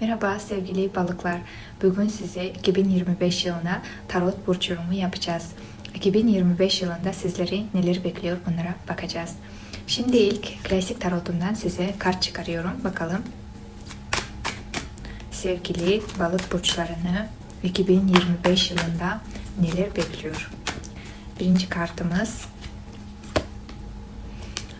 Merhaba sevgili balıklar. Bugün size 2025 yılına tarot burç yorumu yapacağız. 2025 yılında sizleri neler bekliyor bunlara bakacağız. Şimdi ilk klasik tarotumdan size kart çıkarıyorum. Bakalım. Sevgili balık burçlarını 2025 yılında neler bekliyor? Birinci kartımız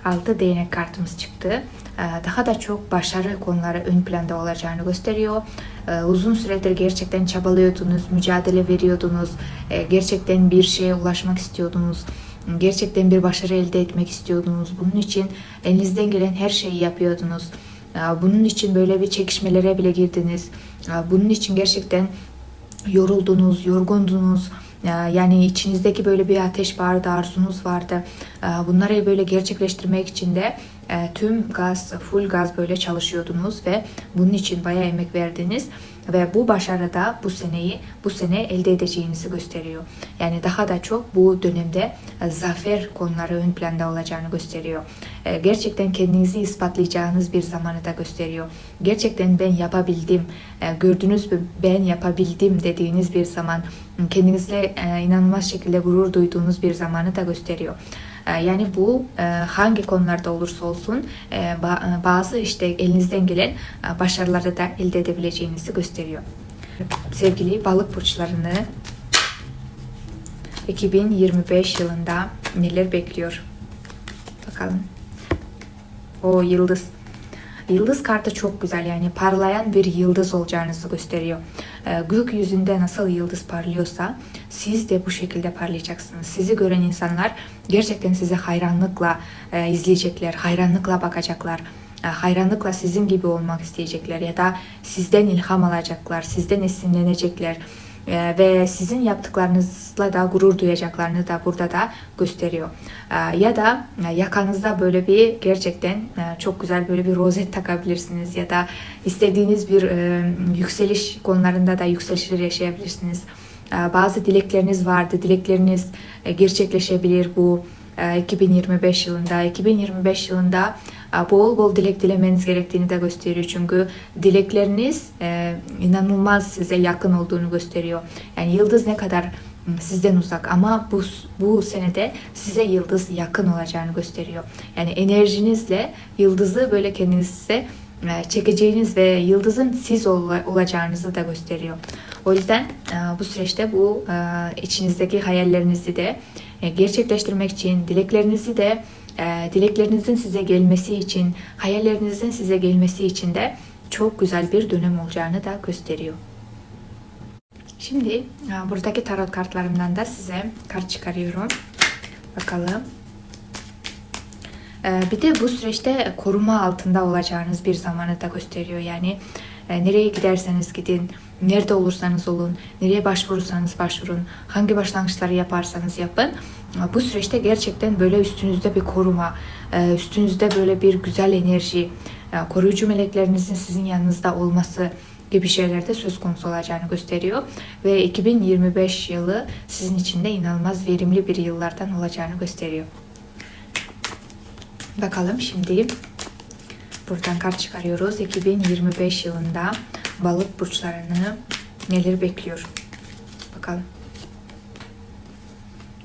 6 değnek kartımız çıktı. Ee, Daha da çok başarı konuları ön planda olacağını gösteriyor. Ee, Uzun süredir gerçekten çabalıyordunuz, mücadele veriyordunuz, Ee, gerçekten bir şeye ulaşmak istiyordunuz, gerçekten bir başarı elde etmek istiyordunuz. Bunun için elinizden gelen her şeyi yapıyordunuz. Bunun için böyle bir çekişmelere bile girdiniz. Bunun için gerçekten yoruldunuz, yorgundunuz. Yani içinizdeki böyle bir ateş vardı, arzunuz vardı. Ee, Bunları böyle gerçekleştirmek için de e, tüm gaz, full gaz böyle çalışıyordunuz ve bunun için bayağı emek verdiniz. Ve bu başarıda bu seneyi, bu sene elde edeceğinizi gösteriyor. Yani daha da çok bu dönemde e, zafer konuları ön planda olacağını gösteriyor. E, Gerçekten kendinizi ispatlayacağınız bir zamanı da gösteriyor. Gerçekten ben yapabildim, gördünüz mü ben yapabildim dediğiniz bir zaman, kendinizle inanılmaz şekilde gurur duyduğunuz bir zamanı da gösteriyor. E, Yani bu e, hangi konularda olursa olsun e, e, bazı işte elinizden gelen başarıları da elde edebileceğinizi gösteriyor. Sevgili balık burçlarını 2025 yılında neler bekliyor? Bakalım. O yıldız. Yıldız kartı çok güzel yani parlayan bir yıldız olacağınızı gösteriyor. Ee, gökyüzünde nasıl yıldız parlıyorsa siz de bu şekilde parlayacaksınız. Sizi gören insanlar gerçekten sizi hayranlıkla e, izleyecekler, hayranlıkla bakacaklar. E, hayranlıkla sizin gibi olmak isteyecekler ya da sizden ilham alacaklar, sizden esinlenecekler. Ee, ve sizin yaptıklarınızla da gurur duyacaklarını da burada da gösteriyor. Ee, Ya da e, yakanızda böyle bir gerçekten e, çok güzel böyle bir rozet takabilirsiniz ya da istediğiniz bir e, yükseliş konularında da yükselişler yaşayabilirsiniz. Ee, Bazı dilekleriniz vardı, dilekleriniz gerçekleşebilir bu e, 2025 yılında. 2025 yılında bol bol dilek dilemeniz gerektiğini de gösteriyor. Çünkü dilekleriniz e, inanılmaz size yakın olduğunu gösteriyor. Yani yıldız ne kadar m, sizden uzak ama bu bu senede size yıldız yakın olacağını gösteriyor. Yani enerjinizle yıldızı böyle kendinize e, çekeceğiniz ve yıldızın siz ol- olacağınızı da gösteriyor. O yüzden e, bu süreçte bu e, içinizdeki hayallerinizi de e, gerçekleştirmek için dileklerinizi de dileklerinizin size gelmesi için, hayallerinizin size gelmesi için de çok güzel bir dönem olacağını da gösteriyor. Şimdi buradaki tarot kartlarımdan da size kart çıkarıyorum. Bakalım. Bir de bu süreçte koruma altında olacağınız bir zamanı da gösteriyor. Yani nereye giderseniz gidin, nerede olursanız olun, nereye başvurursanız başvurun, hangi başlangıçları yaparsanız yapın. E, Bu süreçte gerçekten böyle üstünüzde bir koruma, e, üstünüzde böyle bir güzel enerji, e, koruyucu meleklerinizin sizin yanınızda olması gibi şeylerde söz konusu olacağını gösteriyor. Ve 2025 yılı sizin için de inanılmaz verimli bir yıllardan olacağını gösteriyor. Bakalım şimdi buradan kart çıkarıyoruz. 2025 yılında balık burçlarını neler bekliyor? Bakalım.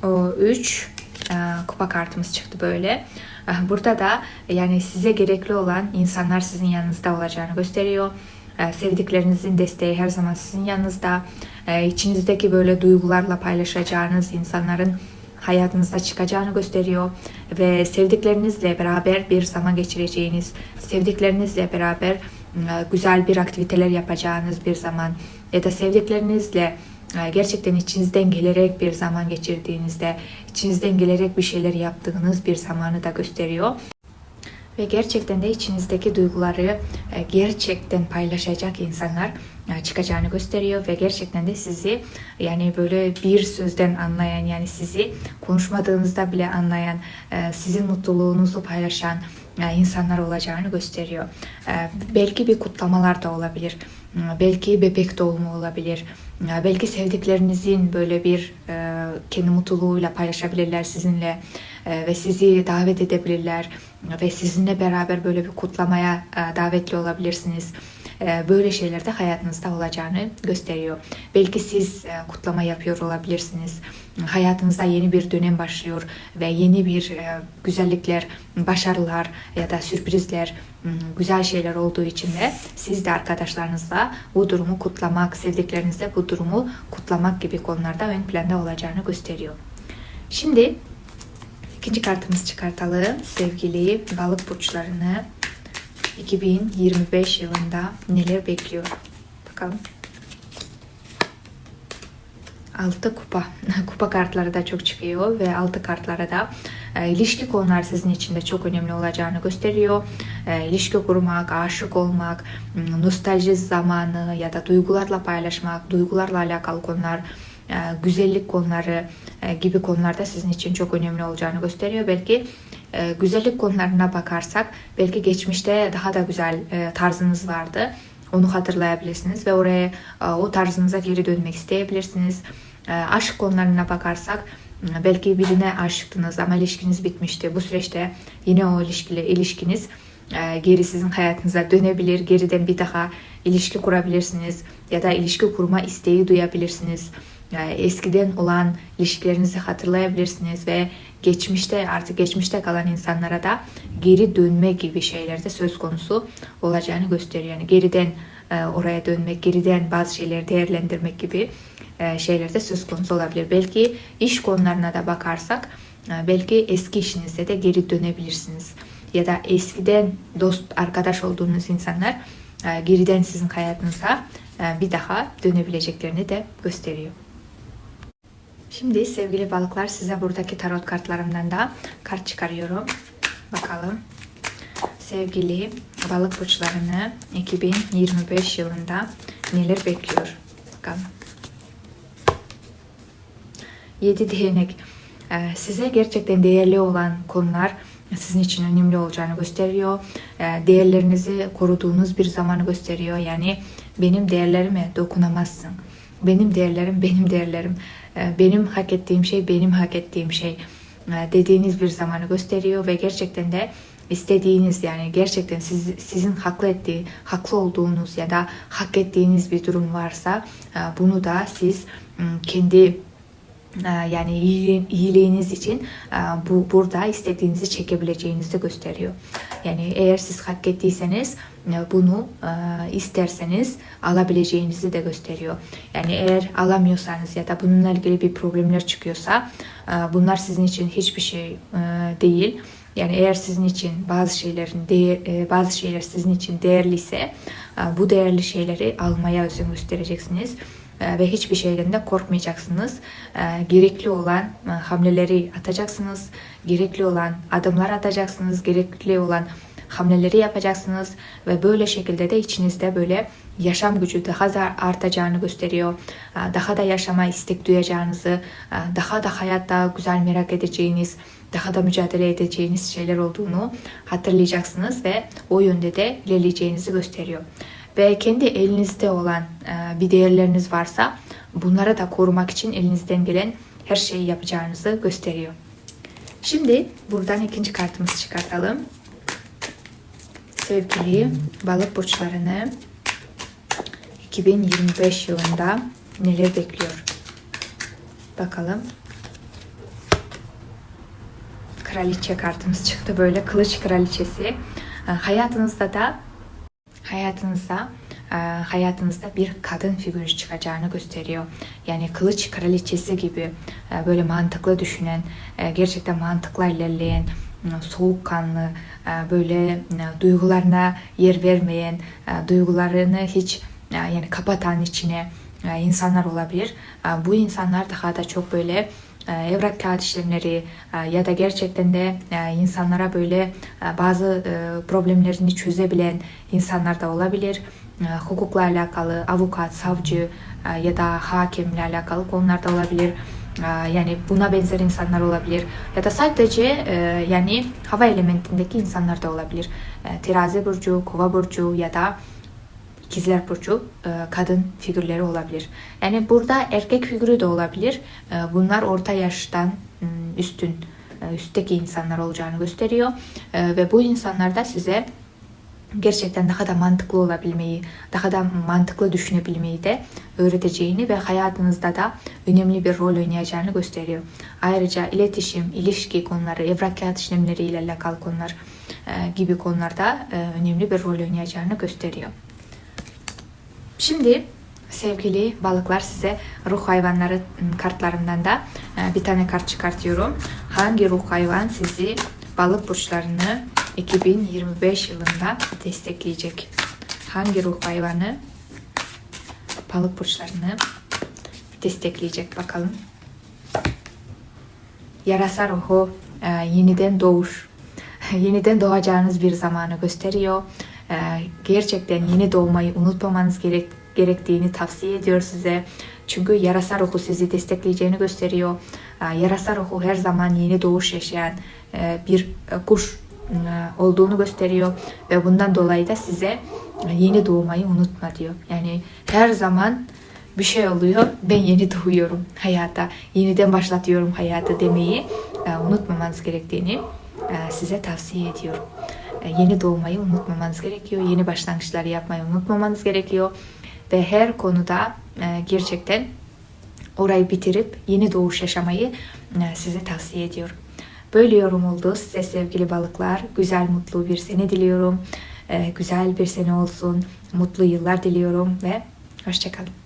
O 3 kupa kartımız çıktı böyle. E, Burada da yani size gerekli olan insanlar sizin yanınızda olacağını gösteriyor. E, Sevdiklerinizin desteği her zaman sizin yanınızda. E, İçinizdeki böyle duygularla paylaşacağınız insanların hayatınızda çıkacağını gösteriyor ve sevdiklerinizle beraber bir zaman geçireceğiniz, sevdiklerinizle beraber e, güzel bir aktiviteler yapacağınız bir zaman ya da sevdiklerinizle e, gerçekten içinizden gelerek bir zaman geçirdiğinizde, içinizden gelerek bir şeyler yaptığınız bir zamanı da gösteriyor. Ve gerçekten de içinizdeki duyguları e, gerçekten paylaşacak insanlar e, çıkacağını gösteriyor ve gerçekten de sizi yani böyle bir sözden anlayan yani sizi konuşmadığınızda bile anlayan, e, sizin mutluluğunuzu paylaşan e, insanlar olacağını gösteriyor. E, Belki bir kutlamalar da olabilir. E, Belki bebek doğumu olabilir. E, Belki sevdiklerinizin böyle bir e, kendi mutluluğuyla paylaşabilirler sizinle e, ve sizi davet edebilirler ve sizinle beraber böyle bir kutlamaya e, davetli olabilirsiniz. e, böyle şeyler de hayatınızda olacağını gösteriyor. Belki siz e, kutlama yapıyor olabilirsiniz. Hayatınızda yeni bir dönem başlıyor ve yeni bir e, güzellikler, başarılar ya da sürprizler, m, güzel şeyler olduğu için de siz de arkadaşlarınızla bu durumu kutlamak, sevdiklerinizle bu durumu kutlamak gibi konularda ön planda olacağını gösteriyor. Şimdi ikinci kartımızı çıkartalım. Sevgili balık burçlarını 2025 yılında neler bekliyor? Bakalım. Altı kupa. kupa kartları da çok çıkıyor ve altı kartlara da e, ilişki konular sizin için de çok önemli olacağını gösteriyor. E, ilişki kurmak, aşık olmak, nostalji zamanı ya da duygularla paylaşmak, duygularla alakalı konular, e, güzellik konuları e, gibi konularda sizin için çok önemli olacağını gösteriyor. Belki e, güzellik konularına bakarsak belki geçmişte daha da güzel e, tarzınız vardı. Onu hatırlayabilirsiniz ve oraya e, o tarzınıza geri dönmek isteyebilirsiniz. E, Aşk konularına bakarsak belki birine aşıktınız ama ilişkiniz bitmişti. Bu süreçte yine o ilişkili ilişkiniz e, geri sizin hayatınıza dönebilir. Geriden bir daha ilişki kurabilirsiniz ya da ilişki kurma isteği duyabilirsiniz. Yani eskiden olan ilişkilerinizi hatırlayabilirsiniz ve geçmişte artık geçmişte kalan insanlara da geri dönme gibi şeyler de söz konusu olacağını gösteriyor. Yani geriden e, oraya dönmek, geriden bazı şeyleri değerlendirmek gibi e, şeyler de söz konusu olabilir. Belki iş konularına da bakarsak e, belki eski işinizde de geri dönebilirsiniz. Ya da eskiden dost, arkadaş olduğunuz insanlar geriden sizin hayatınıza bir daha dönebileceklerini de gösteriyor. Şimdi sevgili balıklar size buradaki tarot kartlarımdan da kart çıkarıyorum. Bakalım. Sevgili balık burçlarını 2025 yılında neler bekliyor? Bakalım. 7 değnek. Ee, Size gerçekten değerli olan konular sizin için önemli olacağını gösteriyor. Ee, Değerlerinizi koruduğunuz bir zamanı gösteriyor. Yani benim değerlerime dokunamazsın. Benim değerlerim benim değerlerim. Ee, Benim hak ettiğim şey benim hak ettiğim şey e, dediğiniz bir zamanı gösteriyor ve gerçekten de istediğiniz yani gerçekten siz, sizin haklı ettiği, haklı olduğunuz ya da hak ettiğiniz bir durum varsa e, bunu da siz kendi e, yani iyiliğ- iyiliğiniz için e, bu burada istediğinizi çekebileceğinizi gösteriyor. Yani eğer siz hak ettiyseniz e, bunu e, isterseniz alabileceğinizi de gösteriyor. Yani eğer alamıyorsanız ya da bununla ilgili bir problemler çıkıyorsa bunlar sizin için hiçbir şey değil. Yani eğer sizin için bazı şeylerin değer, bazı şeyler sizin için değerliyse bu değerli şeyleri almaya özen göstereceksiniz ve hiçbir şeyden de korkmayacaksınız. E, Gerekli olan e, hamleleri atacaksınız, gerekli olan adımlar atacaksınız, gerekli olan hamleleri yapacaksınız ve böyle şekilde de içinizde böyle yaşam gücü daha da artacağını gösteriyor. E, Daha da yaşama istek duyacağınızı, e, daha da hayatta güzel merak edeceğiniz, daha da mücadele edeceğiniz şeyler olduğunu hatırlayacaksınız ve o yönde de ilerleyeceğinizi gösteriyor. Ve kendi elinizde olan e, bir değerleriniz varsa bunları da korumak için elinizden gelen her şeyi yapacağınızı gösteriyor. Şimdi buradan ikinci kartımızı çıkartalım. Sevgili balık burçlarını 2025 yılında neler bekliyor? Bakalım. Kraliçe kartımız çıktı böyle kılıç kraliçesi. E, Hayatınızda da hayatınızda e, hayatınızda bir kadın figürü çıkacağını gösteriyor. Yani kılıç kraliçesi gibi e, böyle mantıklı düşünen, e, gerçekten mantıkla ilerleyen, soğukkanlı, böyle duygularına yer vermeyen, duygularını hiç yani kapatan içine insanlar olabilir. Bu insanlar daha da çok böyle evrak kağıt işlemleri e, ya da gerçekten de e, insanlara böyle e, bazı e, problemlerini çözebilen insanlar da olabilir. E, Hukukla alakalı avukat, savcı e, ya da hakimle alakalı konular da olabilir. E, Yani buna benzer insanlar olabilir. Ya da sadece e, yani hava elementindeki insanlar da olabilir. E, Terazi burcu, kova burcu ya da İkizler Burcu e, kadın figürleri olabilir. Yani burada erkek figürü de olabilir. E, Bunlar orta yaştan üstün, e, üstteki insanlar olacağını gösteriyor. Ve bu insanlar da size gerçekten daha da mantıklı olabilmeyi, daha da mantıklı düşünebilmeyi de öğreteceğini ve hayatınızda da önemli bir rol oynayacağını gösteriyor. Ayrıca iletişim, ilişki konuları, evrak kağıt işlemleri ile alakalı konular gibi konularda önemli bir rol oynayacağını gösteriyor. Şimdi sevgili balıklar size ruh hayvanları kartlarından da e, bir tane kart çıkartıyorum. Hangi ruh hayvan sizi balık burçlarını 2025 yılında destekleyecek? Hangi ruh hayvanı balık burçlarını destekleyecek bakalım. Yarasa ruhu e, yeniden doğuş. yeniden doğacağınız bir zamanı gösteriyor. E, gerçekten yeni doğmayı unutmamanız gerek, gerektiğini tavsiye ediyor size. Çünkü yarasa ruhu sizi destekleyeceğini gösteriyor. E, yarasa ruhu her zaman yeni doğuş yaşayan e, bir e, kuş e, olduğunu gösteriyor ve bundan dolayı da size yeni doğmayı unutma diyor. Yani her zaman bir şey oluyor. Ben yeni doğuyorum hayata. Yeniden başlatıyorum hayatı demeyi unutmamanız gerektiğini size tavsiye ediyorum. E, yeni doğmayı unutmamanız gerekiyor. Yeni başlangıçları yapmayı unutmamanız gerekiyor. Ve her konuda e, gerçekten orayı bitirip yeni doğuş yaşamayı e, size tavsiye ediyorum. Böyle yorum oldu size sevgili balıklar. Güzel, mutlu bir sene diliyorum. Güzel bir sene olsun. Mutlu yıllar diliyorum ve hoşçakalın.